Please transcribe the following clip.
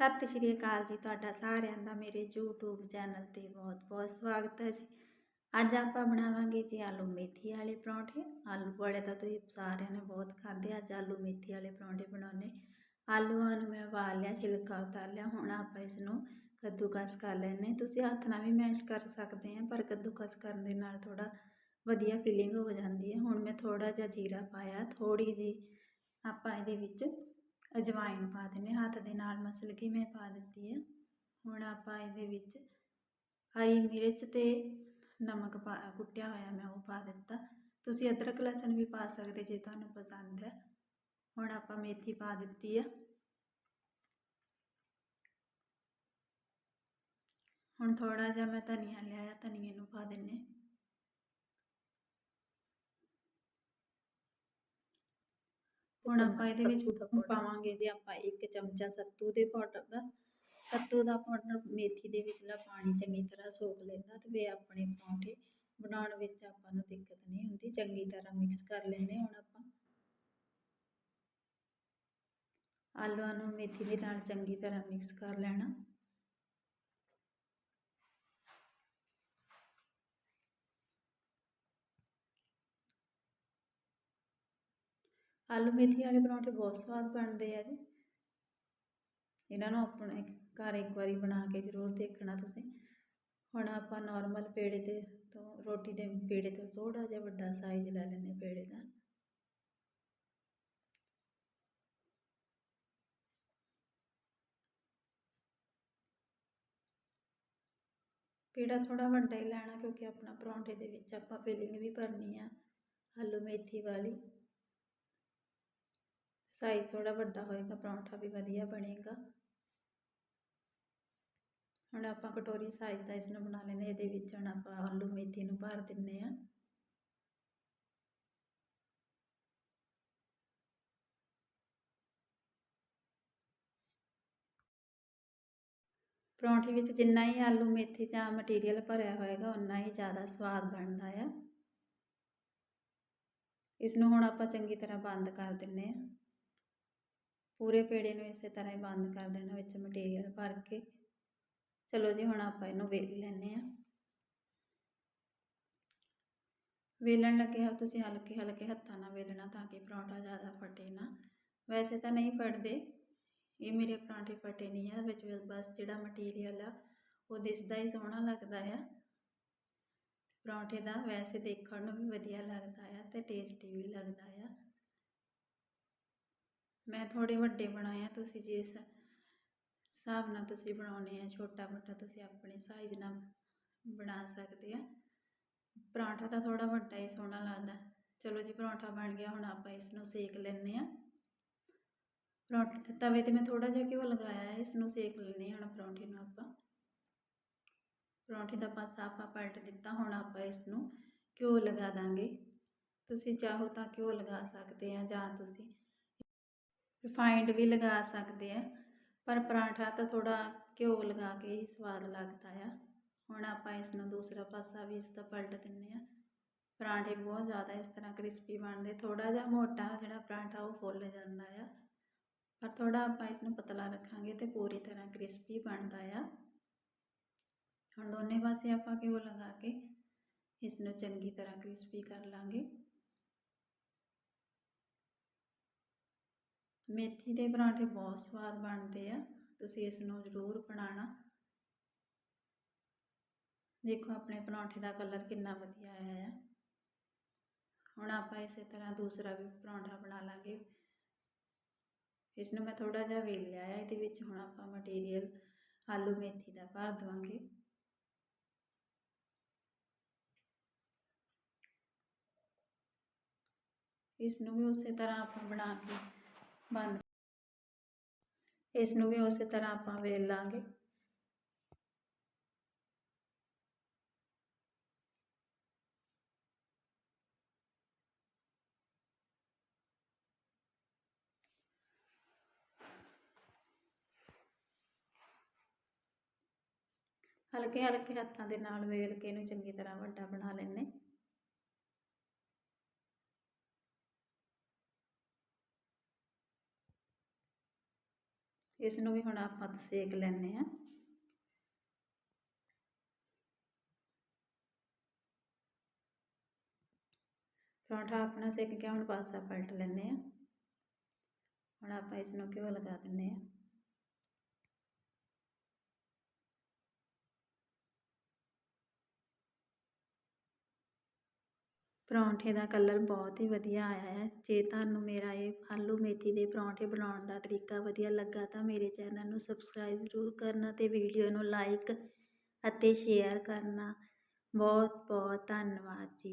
ਸਤਿ ਸ਼੍ਰੀ ਅਕਾਲ ਜੀ ਤੁਹਾਡਾ ਸਾਰਿਆਂ ਦਾ, ਮੇਰੇ YouTube ਚੈਨਲ ਤੇ ਬਹੁਤ-ਬਹੁਤ ਸਵਾਗਤ ਹੈ ਜੀ। ਅੱਜ ਆਪਾਂ ਬਣਾਵਾਂਗੇ ਜੀ ਆਲੂ ਮੇਥੀ ਵਾਲੇ ਪਰੌਂਠੇ। ਆਲੂ ਵਾਲੇ ਤਾਂ ਤੁਸੀਂ ਸਾਰਿਆਂ ਨੇ ਬਹੁਤ ਖਾਧੇ, ਅੱਜ ਆਲੂ ਮੇਥੀ ਵਾਲੇ ਪਰੌਂਠੇ ਬਣਾਉਣੇ ਆਲੂਆਂ ਨੂੰ ਮੈਂ ਉਬਾਲ ਲਿਆ, ਛਿਲਕਾ ਉਤਾਰ ਲਿਆ, ਹੁਣ ਆਪਾਂ ਇਸ ਨੂੰ ਕੱਦੂਕਸ ਕਰ ਲੈਣੇ ਤੁਸੀਂ ਹੱਥ ਨਾਲ ਵੀ ਮੈਸ਼ ਕਰ ਸਕਦੇ ਆ ਪਰ ਕੱਦੂਕਸ ਕਰਨ ਦੇ ਨਾਲ ਥੋੜਾ ਵਧੀਆ ਫੀਲਿੰਗ ਹੋ ਜਾਂਦੀ ਹੈ। ਹੁਣ ਮੈਂ ਥੋੜਾ ਜਿਹਾ ਜੀਰਾ ਪਾਇਆ ਥੋੜੀ ਜੀ ਆਪਾਂ ਇਹਦੇ ਵਿੱਚ ਅਜਵਾਇਣ ਪਾ ਦਿੰਨੇ ਹੱਥ ਦੇ ਨਾਲ ਮਸਲ ਕੇ ਮੈਂ ਪਾ ਦਿੱਤੀ ਹੈ। ਹੁਣ ਆਪਾਂ ਇਹਦੇ ਵਿੱਚ ਹਰੀ ਮਿਰਚ ਤੇ ਨਮਕ ਪਾ, ਕੁੱਟਿਆ ਹੋਇਆ ਮੈਂ ਉਹ ਪਾ ਦਿੱਤਾ। ਤੁਸੀਂ ਅਦਰਕ ਲਸਣ ਵੀ ਪਾ ਸਕਦੇ ਜੇ ਤੁਹਾਨੂੰ ਪਸੰਦ ਹੈ। ਹੁਣ ਆਪਾਂ ਮੇਥੀ ਪਾ ਦਿੱਤੀ ਹੈ। ਹੁਣ ਥੋੜਾ ਜਿਹਾ ਮੈਂ ਧਨੀਆ ਲਿਆਇਆ ਧਨੀਏ ਨੂੰ ਪਾ ਦਿੰਨੇ ਹੁਣ ਆਪਾਂ ਇਹਦੇ ਵਿੱਚ ਪਾਵਾਂਗੇ ਜੀ ਆਪਾਂ ਇੱਕ ਚਮਚਾ ਸੱਤੂ ਦੇ ਪਾਊਡਰ ਦਾ। ਸੱਤੂ ਦਾ ਪਾਊਡਰ ਮੇਥੀ ਦੇ ਵਿਚਲਾ ਪਾਣੀ ਚੰਗੀ ਤਰ੍ਹਾਂ ਸੋਖ ਲੈਂਦਾ ਤੇ ਵੇ ਆਪਣੇ ਪਰੌਂਠੇ ਬਣਾਉਣ ਵਿੱਚ ਆਪਾਂ ਨੂੰ ਦਿੱਕਤ ਨਹੀਂ ਹੁੰਦੀ ਚੰਗੀ ਤਰ੍ਹਾਂ ਮਿਕਸ ਕਰ ਲੈਣੇ ਹੁਣ ਆਪਾਂ। ਆਲੂਆਂ ਨੂੰ ਮੇਥੀ ਦੇ ਨਾਲ ਚੰਗੀ ਤਰ੍ਹਾਂ ਮਿਕਸ ਕਰ ਲੈਣਾ। ਆਲੂ ਮੇਥੀ ਵਾਲੇ ਪਰੌਂਠੇ ਬਹੁਤ ਸਵਾਦ ਬਣਦੇ ਆ ਜੀ। ਇਹਨਾਂ ਨੂੰ ਆਪਣੇ ਘਰ ਇੱਕ ਵਾਰੀ ਬਣਾ ਕੇ ਜ਼ਰੂਰ ਦੇਖਣਾ ਤੁਸੀਂ। ਹੁਣ ਆਪਾਂ ਨਾਰਮਲ ਪੇੜੇ ਤੇ ਤੋਂ ਰੋਟੀ ਦੇ ਪੇੜੇ ਤੋਂ ਥੋੜਾ ਜਿਹਾ ਵੱਡਾ ਸਾਈਜ਼ ਲੈ ਲੈਣੇ ਪੇੜੇ ਦਾ। ਪੇੜਾ ਥੋੜਾ ਵੱਡਾ ਹੀ ਲੈਣਾ ਕਿਉਂਕਿ ਆਪਣਾ ਪਰੌਂਠੇ ਦੇ ਵਿੱਚ ਆਪਾਂ ਫਿਲਿੰਗ ਵੀ ਭਰਨੀ ਆ। ਆਲੂ ਮੇਥੀ ਵਾਲੀ। ਸਾਈਜ਼ ਥੋੜਾ ਵੱਡਾ ਹੋਏਗਾ, ਪਰੌਂਠਾ ਵੀ ਵਧੀਆ ਬਣੇਗਾ। ਹੁਣ ਆਪਾਂ ਕਟੋਰੀ ਸਾਈਜ਼ ਦਾ ਇਸ ਨੂੰ ਬਣਾ ਲੈਨੇ ਇਹਦੇ ਵਿੱਚ ਹੁਣ ਆਪਾਂ ਆਲੂ, ਮੇਥੀ ਨੂੰ ਭਰ ਦਿੰਨੇ ਆ ਪਰੌਂਠੇ ਵਿੱਚ ਜਿੰਨਾ ਹੀ ਆਲੂ, ਮੇਥੀ ਜਾਂ ਮਟੀਰੀਅਲ ਭਰਿਆ ਹੋਏਗਾ ਉਨਾ ਹੀ ਜ਼ਿਆਦਾ ਸਵਾਦ ਬਣਦਾ ਆ। ਇਸ ਨੂੰ ਹੁਣ ਆਪਾਂ ਚੰਗੀ ਤਰ੍ਹਾਂ ਬੰਦ ਕਰ ਦਿੰਨੇ ਆ ਪੂਰੇ ਪੇੜੇ ਨੂੰ ਇਸੇ ਤਰ੍ਹਾਂ ਹੀ ਬੰਦ ਕਰ ਦੇਣਾ ਵਿੱਚ ਮਟੀਰੀਅਲ ਭਰ ਕੇ। ਚਲੋ ਜੀ, ਹੁਣ ਆਪਾਂ ਇਹਨੂੰ ਵੇਲ ਲੈਨੇ ਆ ਵੇਲਣ ਲੱਗੇ ਹੋ, ਤੁਸੀਂ ਹਲਕੇ ਹਲਕੇ ਹੱਥਾਂ ਨਾਲ ਵੇਲਣਾ ਤਾਂ ਕਿ ਪਰੌਂਠਾ ਜ਼ਿਆਦਾ ਫਟੇ ਨਾ। ਵੈਸੇ ਤਾਂ ਨਹੀਂ ਫਟਦੇ। ਇਹ ਮੇਰੇ ਪਰਾਂਠੇ ਫਟੇ ਨਹੀਂ ਆ, ਵਿੱਚ ਬਸ ਜਿਹੜਾ ਮਟੀਰੀਅਲ ਆ, ਉਹ ਦਿਸਦਾ ਹੀ ਸੋਹਣਾ ਲੱਗਦਾ ਆ। ਪਰੌਂਠੇ ਦਾ ਵੈਸੇ ਦੇਖਣ ਨੂੰ ਵੀ ਵਧੀਆ ਲੱਗਦਾ ਆ ਤੇ ਟੇਸਟੀ ਵੀ ਲੱਗਦਾ ਆ। ਮੈਂ ਥੋੜੇ ਵੱਡੇ ਬਣਾਏ ਆ ਤੁਸੀਂ ਜਿਸ ਹਿਸਾਬ ਨਾਲ ਤੁਸੀਂ ਬਣਾਉਣੇ ਆ, ਛੋਟਾ ਮੋਟਾ ਤੁਸੀਂ ਆਪਣੇ ਸਾਈਜ਼ ਨਾਲ ਬਣਾ ਸਕਦੇ ਆ। ਪਰਾਂਠਾ ਤਾਂ ਥੋੜਾ ਵੱਡਾ ਹੀ ਸੋਹਣਾ ਲੱਗਦਾ। ਚਲੋ ਜੀ, ਪਰੌਂਠਾ ਬਣ ਗਿਆ, ਹੁਣ ਆਪਾਂ ਇਸ ਨੂੰ ਸੇਕ ਲੈਣੇ ਆ। ਪਰੌਂਠੇ ਤਵੇ ਤੇ ਮੈਂ ਥੋੜਾ ਜਿਹਾ ਘਿਓ ਲਗਾਇਆ ਹੈ ਇਸ ਨੂੰ ਸੇਕ ਲੈਣੇ ਹੁਣ ਪਰੌਂਠੇ ਨੂੰ ਆਪਾਂ। ਪਰੌਂਠੇ ਦਾ ਪਾਸਾ ਆਪਾਂ ਪਲਟ ਦਿੱਤਾ, ਹੁਣ ਆਪਾਂ ਇਸ ਨੂੰ ਘਿਓ ਲਗਾ ਦਾਂਗੇ। ਤੁਸੀਂ ਚਾਹੋ ਤਾਂ ਘਿਓ ਲਗਾ ਸਕਦੇ ਆ ਜਾਂ ਤੁਸੀਂ ਰਿਫਾਈਂਡ ਵੀ ਲਗਾ ਸਕਦੇ ਆ, ਪਰ ਪਰਾਂਠਾ ਤਾਂ ਥੋੜਾ ਘਿਓ ਲਗਾ ਕੇ ਹੀ ਸਵਾਦ ਲੱਗਦਾ ਆ। ਹੁਣ ਆਪਾਂ ਇਸ ਨੂੰ ਦੂਸਰਾ ਪਾਸਾ ਵੀ ਇਸ ਦਾ ਪਲਟ ਦਿੰਨੇ ਆ। ਪਰਾਂਠੇ ਬਹੁਤ ਜ਼ਿਆਦਾ ਇਸ ਤਰ੍ਹਾਂ ਕ੍ਰਿਸਪੀ ਬਣਦੇ ਥੋੜਾ ਜਿਹਾ ਮੋਟਾ ਜਿਹੜਾ ਪਰਾਂਠਾ ਉਹ ਫੁੱਲ ਜਾਂਦਾ ਆ। ਪਰ ਥੋੜਾ ਆਪਾਂ ਇਸ ਨੂੰ ਪਤਲਾ ਰੱਖਾਂਗੇ ਤੇ ਪੂਰੀ ਤਰ੍ਹਾਂ ਕ੍ਰਿਸਪੀ ਬਣਦਾ ਆ। ਹੁਣ ਦੋਨੇ ਪਾਸੇ ਆਪਾਂ ਘਿਓ ਲਗਾ ਕੇ ਇਸ ਨੂੰ ਚੰਗੀ ਤਰ੍ਹਾਂ ਕ੍ਰਿਸਪੀ ਕਰ ਲਾਂਗੇ। ਮੇਥੀ ਦੇ ਪਰਾਂਠੇ ਬਹੁਤ ਸਵਾਦ ਬਣਦੇ ਆ। ਤੁਸੀਂ ਇਸ ਨੂੰ ਜ਼ਰੂਰ ਬਣਾਉਣਾ। ਦੇਖੋ ਆਪਣੇ ਪਰੌਂਠੇ ਦਾ ਕਲਰ ਕਿੰਨਾ ਵਧੀਆ ਆਇਆ ਹੈ ਹੁਣ ਆਪਾਂ ਇਸੇ ਤਰ੍ਹਾਂ ਦੂਸਰਾ ਵੀ ਪਰੌਂਠਾ ਬਣਾ ਲਾਂਗੇ। ਇਸ ਨੂੰ ਮੈਂ ਥੋੜਾ ਜਿਹਾ ਵੇਲ ਲਿਆ ਹੈ ਇਹਦੇ ਵਿੱਚ ਹੁਣ ਆਪਾਂ ਮਟੀਰੀਅਲ ਆਲੂ ਮੇਥੀ ਦਾ ਭਰ ਦਵਾਂਗੇ। ਇਸ ਨੂੰ ਵੀ ਉਸੇ ਤਰ੍ਹਾਂ ਆਪਾਂ ਬਣਾ ਕੇ ਬੰਦ ਇਸ ਨੂੰ ਵੀ ਉਸੇ ਤਰ੍ਹਾਂ ਆਪਾਂ ਵੇਲ ਲਾਂਗੇ। ਹਲਕੇ ਹਲਕੇ ਹੱਥਾਂ ਦੇ ਨਾਲ ਵੇਲ ਕੇ ਇਹਨੂੰ ਚੰਗੀ ਤਰ੍ਹਾਂ ਵੱਡਾ ਬਣਾ ਲੈਣੇ ਇਸ ਨੂੰ ਵੀ ਹੁਣ ਆਪਾਂ ਸੇਕ ਲੈਣੇ ਆ ਪਰੌਂਠਾ ਆਪਣਾ ਸੇਕ ਕੇ ਹੁਣ ਪਾਸਾ ਪਲਟ ਲੈਣੇ ਆ ਹੁਣ ਆਪਾਂ ਇਸ ਨੂੰ ਘਿਓ ਲਗਾ ਦਿੰਨੇ ਆ ਪਰੌਂਠੇ ਦਾ ਕਲਰ ਬਹੁਤ ਹੀ ਵਧੀਆ ਆਇਆ ਹੈ। ਜੇ ਤੁਹਾਨੂੰ ਮੇਰਾ ਇਹ ਆਲੂ ਮੇਥੀ ਦੇ ਪਰੌਂਠੇ ਬਣਾਉਣ ਦਾ ਤਰੀਕਾ ਵਧੀਆ ਲੱਗਾ ਤਾਂ ਮੇਰੇ ਚੈਨਲ ਨੂੰ ਸਬਸਕ੍ਰਾਈਬ ਜ਼ਰੂਰ ਕਰਨਾ ਅਤੇ ਵੀਡੀਓ ਨੂੰ ਲਾਈਕ ਅਤੇ ਸ਼ੇਅਰ ਕਰਨਾ। ਬਹੁਤ ਬਹੁਤ ਧੰਨਵਾਦ ਜੀ।